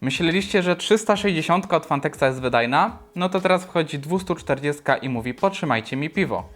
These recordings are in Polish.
Myśleliście, że 360 od Fantexa jest wydajna? No to teraz wchodzi 240 i mówi potrzymajcie mi piwo.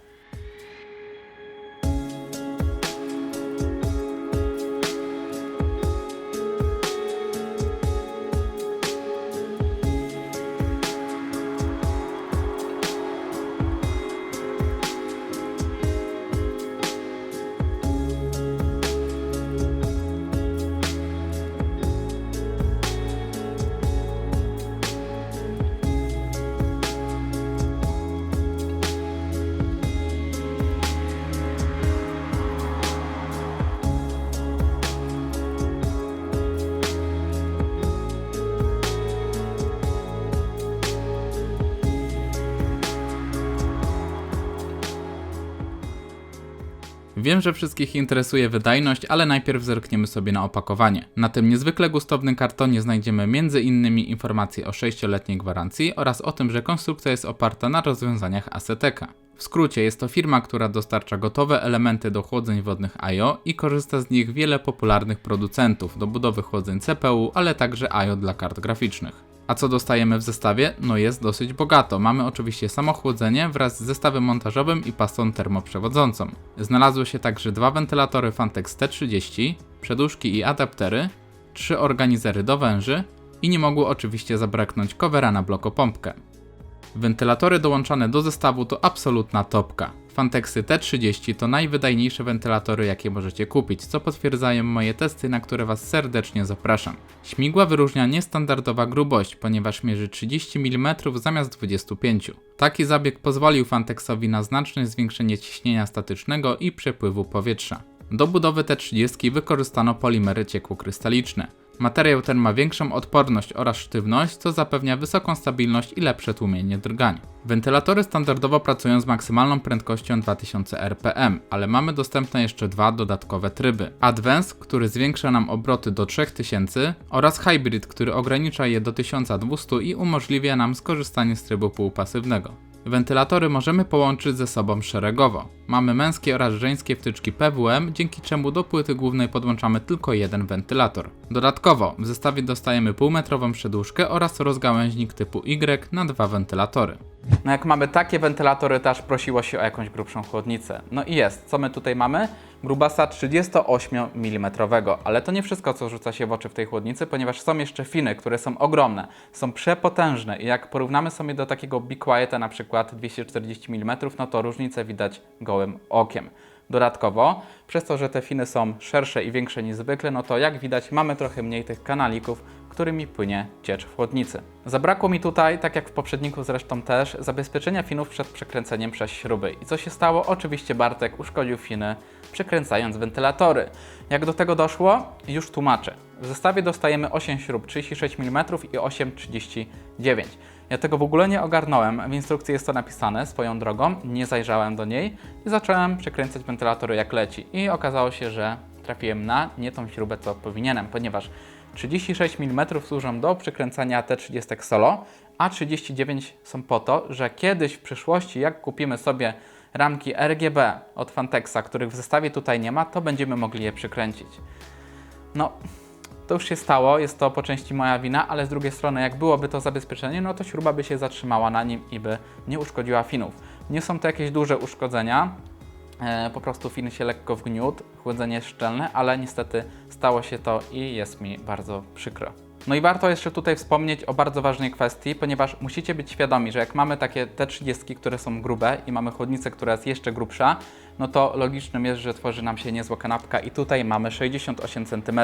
Wiem, że wszystkich interesuje wydajność, ale najpierw zerkniemy sobie na opakowanie. Na tym niezwykle gustownym kartonie znajdziemy m.in. informacje o 6-letniej gwarancji oraz o tym, że konstrukcja jest oparta na rozwiązaniach Aceteka. W skrócie jest to firma, która dostarcza gotowe elementy do chłodzeń wodnych IO i korzysta z nich wiele popularnych producentów do budowy chłodzeń CPU, ale także IO dla kart graficznych. A co dostajemy w zestawie? No jest dosyć bogato. Mamy oczywiście samochłodzenie wraz z zestawem montażowym i pasą termoprzewodzącą. Znalazły się także dwa wentylatory Fantex T30, przedłużki i adaptery, trzy organizery do węży i nie mogło oczywiście zabraknąć covera na blokopompkę. Wentylatory dołączane do zestawu to absolutna topka. Fantexy T30 to najwydajniejsze wentylatory, jakie możecie kupić, co potwierdzają moje testy, na które Was serdecznie zapraszam. Śmigła wyróżnia niestandardowa grubość, ponieważ mierzy 30 mm zamiast 25. Taki zabieg pozwolił Fantexowi na znaczne zwiększenie ciśnienia statycznego i przepływu powietrza. Do budowy T30 wykorzystano polimery ciekłokrystaliczne. Materiał ten ma większą odporność oraz sztywność, co zapewnia wysoką stabilność i lepsze tłumienie drgań. Wentylatory standardowo pracują z maksymalną prędkością 2000 rpm, ale mamy dostępne jeszcze dwa dodatkowe tryby. Advance, który zwiększa nam obroty do 3000 oraz Hybrid, który ogranicza je do 1200 i umożliwia nam skorzystanie z trybu półpasywnego. Wentylatory możemy połączyć ze sobą szeregowo. Mamy męskie oraz żeńskie wtyczki PWM, dzięki czemu do płyty głównej podłączamy tylko jeden wentylator. Dodatkowo w zestawie dostajemy półmetrową przedłużkę oraz rozgałęźnik typu Y na dwa wentylatory. No jak mamy takie wentylatory, to aż prosiło się o jakąś grubszą chłodnicę. No i jest. Co my tutaj mamy? Grubasa 38 mm, ale to nie wszystko, co rzuca się w oczy w tej chłodnicy, ponieważ są jeszcze finy, które są ogromne, są przepotężne i jak porównamy sobie do takiego Be Quieta na przykład 240 mm, no to różnicę widać gołym okiem. Dodatkowo, przez to, że te finy są szersze i większe niż zwykle, no to jak widać mamy trochę mniej tych kanalików, którymi płynie ciecz w chłodnicy. Zabrakło mi tutaj, tak jak w poprzedniku zresztą też, zabezpieczenia finów przed przekręceniem przez śruby. I co się stało? Oczywiście Bartek uszkodził finy, przekręcając wentylatory. Jak do tego doszło? Już tłumaczę. W zestawie dostajemy 8 śrub 36 mm i 8 39. Ja tego w ogóle nie ogarnąłem, w instrukcji jest to napisane swoją drogą, nie zajrzałem do niej i zacząłem przekręcać wentylatory jak leci. I okazało się, że trafiłem na nie tą śrubę, co powinienem, ponieważ 36 mm służą do przekręcania T30 solo, a 39 są po to, że kiedyś w przyszłości, jak kupimy sobie ramki RGB od Fantexa, których w zestawie tutaj nie ma, to będziemy mogli je przykręcić. No, to już się stało, jest to po części moja wina, ale z drugiej strony, jak byłoby to zabezpieczenie, no to śruba by się zatrzymała na nim i by nie uszkodziła finów. Nie są to jakieś duże uszkodzenia, e, po prostu fin się lekko wgniótł, chłodzenie szczelne, ale niestety stało się to i jest mi bardzo przykro. No i warto jeszcze tutaj wspomnieć o bardzo ważnej kwestii, ponieważ musicie być świadomi, że jak mamy takie T30, które są grube i mamy chłodnicę, która jest jeszcze grubsza, no to logicznym jest, że tworzy nam się niezła kanapka i tutaj mamy 68 cm.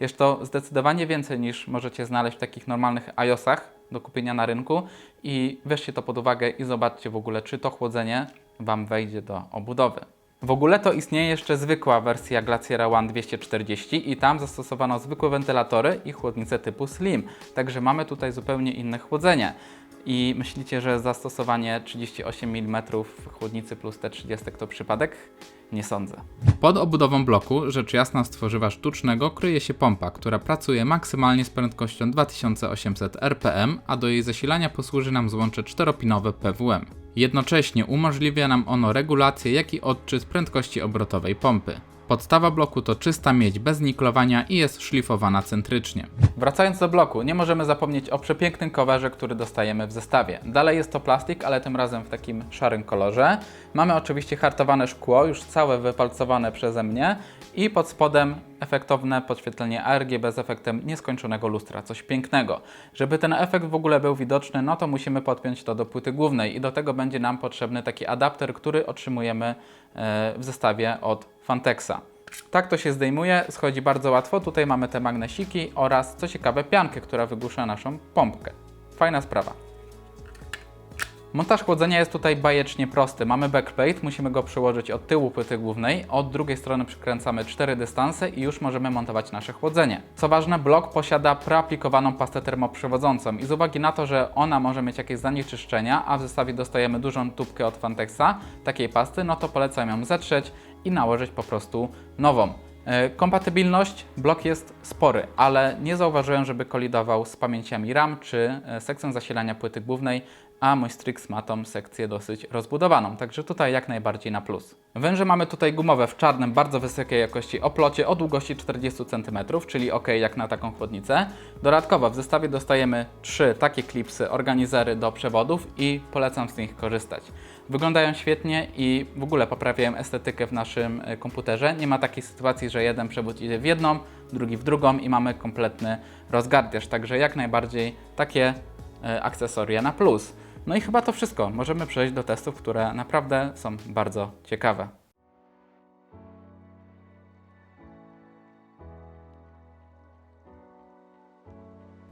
Jest to zdecydowanie więcej niż możecie znaleźć w takich normalnych iOSach do kupienia na rynku i weźcie to pod uwagę i zobaczcie w ogóle, czy to chłodzenie Wam wejdzie do obudowy. W ogóle to istnieje jeszcze zwykła wersja Glaciera One 240 i tam zastosowano zwykłe wentylatory i chłodnice typu Slim. Także mamy tutaj zupełnie inne chłodzenie. I myślicie, że zastosowanie 38 mm chłodnicy plus T30 to przypadek? Nie sądzę. Pod obudową bloku, rzecz jasna z tworzywa sztucznego, kryje się pompa, która pracuje maksymalnie z prędkością 2800 rpm, a do jej zasilania posłuży nam złącze czteropinowe PWM. Jednocześnie umożliwia nam ono regulację, jak i odczyt prędkości obrotowej pompy. Podstawa bloku to czysta miedź bez niklowania i jest szlifowana centrycznie. Wracając do bloku, nie możemy zapomnieć o przepięknym coverze, który dostajemy w zestawie. Dalej jest to plastik, ale tym razem w takim szarym kolorze. Mamy oczywiście hartowane szkło, już całe wypalcowane przeze mnie i pod spodem efektowne podświetlenie ARGB z efektem nieskończonego lustra, coś pięknego. Żeby ten efekt w ogóle był widoczny, no to musimy podpiąć to do płyty głównej i do tego będzie nam potrzebny taki adapter, który otrzymujemy e, w zestawie od Fantexa. Tak to się zdejmuje, schodzi bardzo łatwo. Tutaj mamy te magnesiki oraz, co ciekawe, piankę, która wygłusza naszą pompkę. Fajna sprawa. Montaż chłodzenia jest tutaj bajecznie prosty. Mamy backplate, musimy go przyłożyć od tyłu płyty głównej, od drugiej strony przykręcamy cztery dystanse i już możemy montować nasze chłodzenie. Co ważne, blok posiada preaplikowaną pastę termoprzewodzącą i z uwagi na to, że ona może mieć jakieś zanieczyszczenia, a w zestawie dostajemy dużą tubkę od Fantexa takiej pasty, no to polecam ją zetrzeć i nałożyć po prostu nową. E, Kompatybilność blok jest spory, ale nie zauważyłem, żeby kolidował z pamięciami RAM czy e, sekcją zasilania płyty głównej, a mój Strix ma tą sekcję dosyć rozbudowaną, także tutaj jak najbardziej na plus. Węże mamy tutaj gumowe w czarnym, bardzo wysokiej jakości oplocie o długości 40 cm, czyli ok jak na taką chłodnicę. Dodatkowo w zestawie dostajemy trzy takie klipsy, organizery do przewodów i polecam z nich korzystać. Wyglądają świetnie i w ogóle poprawiają estetykę w naszym e, komputerze. Nie ma takiej sytuacji, że jeden przewód idzie w jedną, drugi w drugą i mamy kompletny rozgardiaż, także jak najbardziej takie e, akcesoria na plus. No i chyba to wszystko. Możemy przejść do testów, które naprawdę są bardzo ciekawe.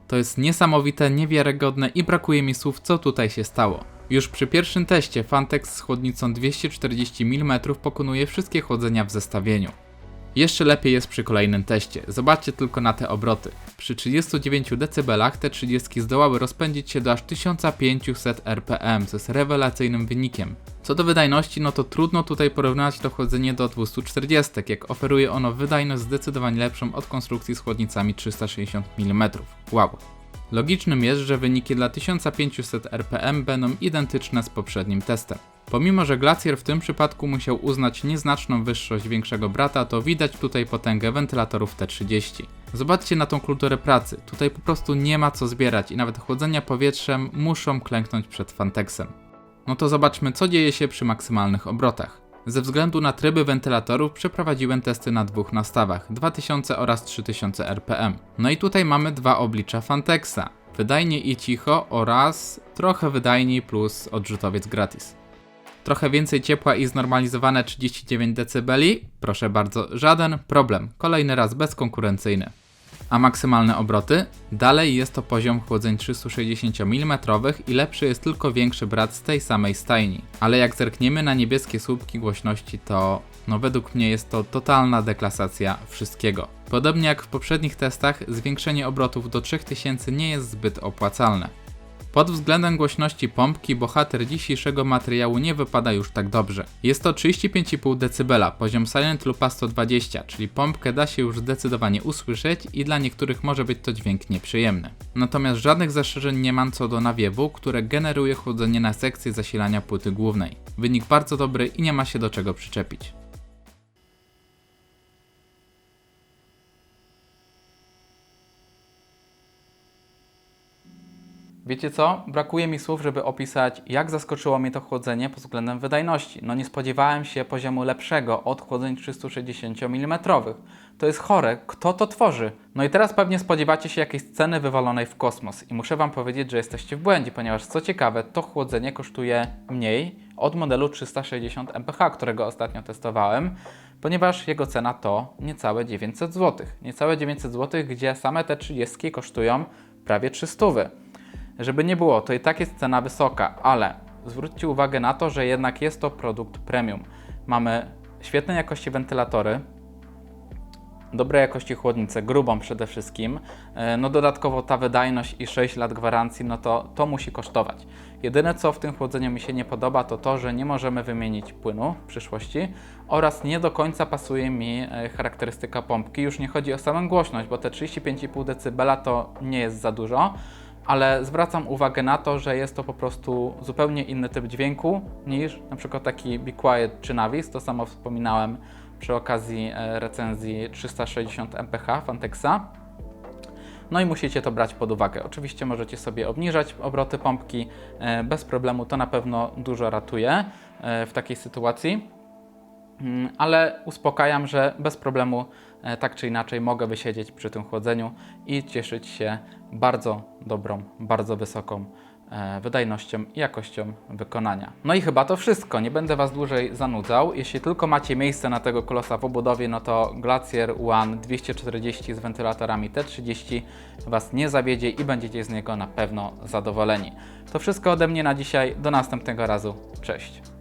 To jest niesamowite, niewiarygodne i brakuje mi słów, co tutaj się stało. Już przy pierwszym teście Fantex z chłodnicą 240 mm pokonuje wszystkie chłodzenia w zestawieniu. Jeszcze lepiej jest przy kolejnym teście. Zobaczcie tylko na te obroty. Przy 39 dB te 30 zdołały rozpędzić się do aż 1500 RPM, co jest rewelacyjnym wynikiem. Co do wydajności, no to trudno tutaj porównać to chłodzenie do 240, jak oferuje ono wydajność zdecydowanie lepszą od konstrukcji z chłodnicami 360 mm. Wow. Logicznym jest, że wyniki dla 1500 RPM będą identyczne z poprzednim testem. Pomimo, że Glacier w tym przypadku musiał uznać nieznaczną wyższość większego brata, to widać tutaj potęgę wentylatorów T30. Zobaczcie na tą kulturę pracy, tutaj po prostu nie ma co zbierać i nawet chłodzenia powietrzem muszą klęknąć przed Fantexem. No to zobaczmy co dzieje się przy maksymalnych obrotach. Ze względu na tryby wentylatorów przeprowadziłem testy na dwóch nastawach 2000 oraz 3000 RPM. No i tutaj mamy dwa oblicza Fantexa. Wydajnie i cicho oraz trochę wydajniej plus odrzutowiec gratis. Trochę więcej ciepła i znormalizowane 39 dB? Proszę bardzo, żaden problem. Kolejny raz bezkonkurencyjny. A maksymalne obroty? Dalej jest to poziom chłodzeń 360 mm i lepszy jest tylko większy brat z tej samej stajni. Ale jak zerkniemy na niebieskie słupki głośności, to no według mnie jest to totalna deklasacja wszystkiego. Podobnie jak w poprzednich testach, zwiększenie obrotów do 3000 nie jest zbyt opłacalne. Pod względem głośności pompki bohater dzisiejszego materiału nie wypada już tak dobrze. Jest to 35,5 dB, poziom Silent Lupa 120, czyli pompkę da się już zdecydowanie usłyszeć i dla niektórych może być to dźwięk nieprzyjemny. Natomiast żadnych zastrzeżeń nie mam co do nawiewu, które generuje chłodzenie na sekcji zasilania płyty głównej. Wynik bardzo dobry i nie ma się do czego przyczepić. Wiecie co? Brakuje mi słów, żeby opisać, jak zaskoczyło mnie to chłodzenie pod względem wydajności. No nie spodziewałem się poziomu lepszego od chłodzeń 360 mm. To jest chore. Kto to tworzy? No i teraz pewnie spodziewacie się jakiejś ceny wywalonej w kosmos. I muszę Wam powiedzieć, że jesteście w błędzie, ponieważ co ciekawe, to chłodzenie kosztuje mniej od modelu 360 MPH, którego ostatnio testowałem, ponieważ jego cena to niecałe 900 zł. Niecałe 900 zł, gdzie same te 30 kosztują prawie 300 zł. Żeby nie było, to i tak jest cena wysoka, ale zwróćcie uwagę na to, że jednak jest to produkt premium. Mamy świetnej jakości wentylatory, dobrej jakości chłodnicę, grubą przede wszystkim. E, no dodatkowo ta wydajność i 6 lat gwarancji, no to to musi kosztować. Jedyne co w tym chłodzeniu mi się nie podoba, to to, że nie możemy wymienić płynu w przyszłości oraz nie do końca pasuje mi e, charakterystyka pompki. Już nie chodzi o samą głośność, bo te 35,5 dB to nie jest za dużo, ale zwracam uwagę na to, że jest to po prostu zupełnie inny typ dźwięku niż na przykład taki Be Quiet czy Navis, to samo wspominałem przy okazji e, recenzji 360 mph Fantexa. No i musicie to brać pod uwagę. Oczywiście możecie sobie obniżać obroty pompki e, bez problemu, to na pewno dużo ratuje e, w takiej sytuacji. Mm, Ale uspokajam, że bez problemu e, tak czy inaczej mogę wysiedzieć przy tym chłodzeniu i cieszyć się bardzo dobrą, bardzo wysoką e, wydajnością i jakością wykonania. No i chyba to wszystko. Nie będę Was dłużej zanudzał. Jeśli tylko macie miejsce na tego kolosa w obudowie, no to Glacier One 240 z wentylatorami T30 Was nie zawiedzie i będziecie z niego na pewno zadowoleni. To wszystko ode mnie na dzisiaj. Do następnego razu. Cześć.